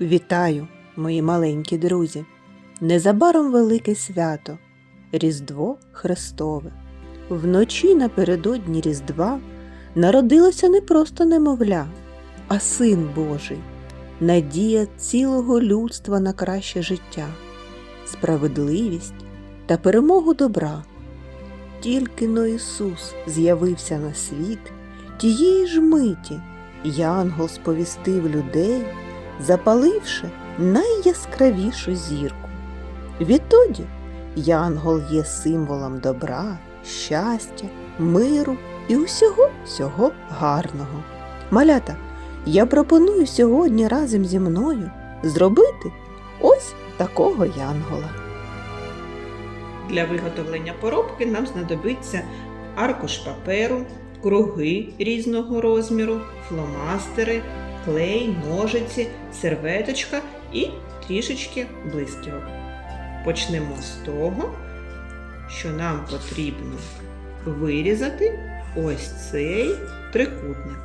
Вітаю, мої маленькі друзі! Незабаром велике свято Різдво Христове. Вночі напередодні Різдва народилося не просто немовля, а син Божий, надія цілого людства на краще життя, справедливість та перемогу добра. Тільки но Ісус з'явився на світ, тієї ж миті Янгол сповістив людей, запаливши найяскравішу зірку. Відтоді Янгол є символом добра, щастя, миру і усього всього гарного. Малята, я пропоную сьогодні разом зі мною зробити ось такого янгола. Для виготовлення поробки нам знадобиться аркуш паперу, круги різного розміру, фломастери, клей, ножиці, серветочка і трішечки блисківок. Почнемо з того, що нам потрібно вирізати ось цей трикутник.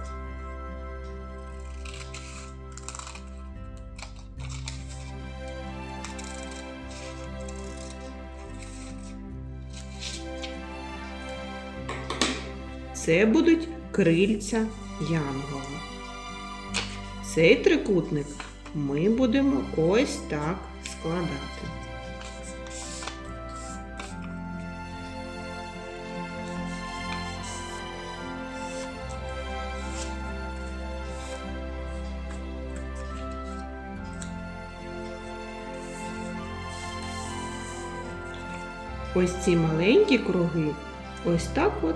Це будуть крильця янгола. Цей трикутник ми будемо ось так складати. Ось ці маленькі круги ось так от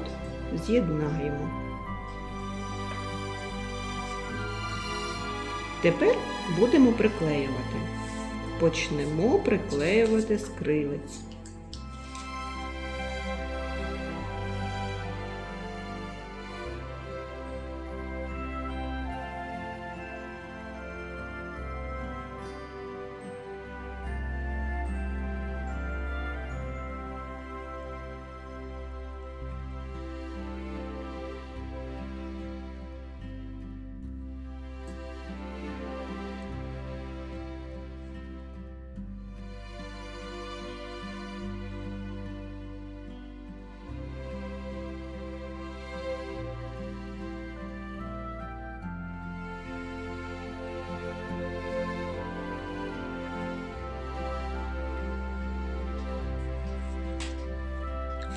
з'єднаємо. Тепер будемо приклеювати. Почнемо приклеювати з.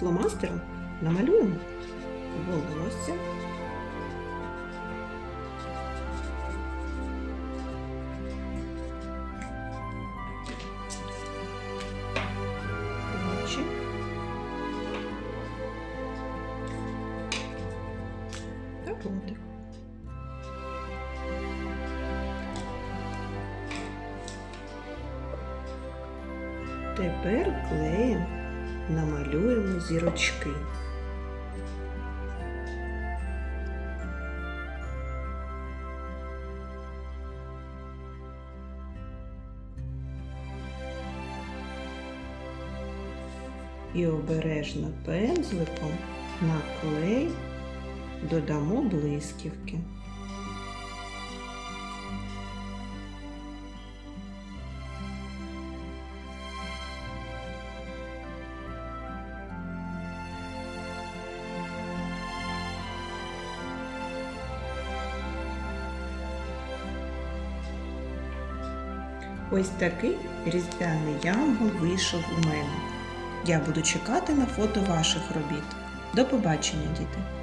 Фломастером намалюємо. Волосся. Тепер клеєм намалюємо зірочки. І обережно пензликом на клей додамо блисківки. Ось такий різдвяний янгол вийшов у мене. Я буду чекати на фото ваших робіт. До побачення, діти!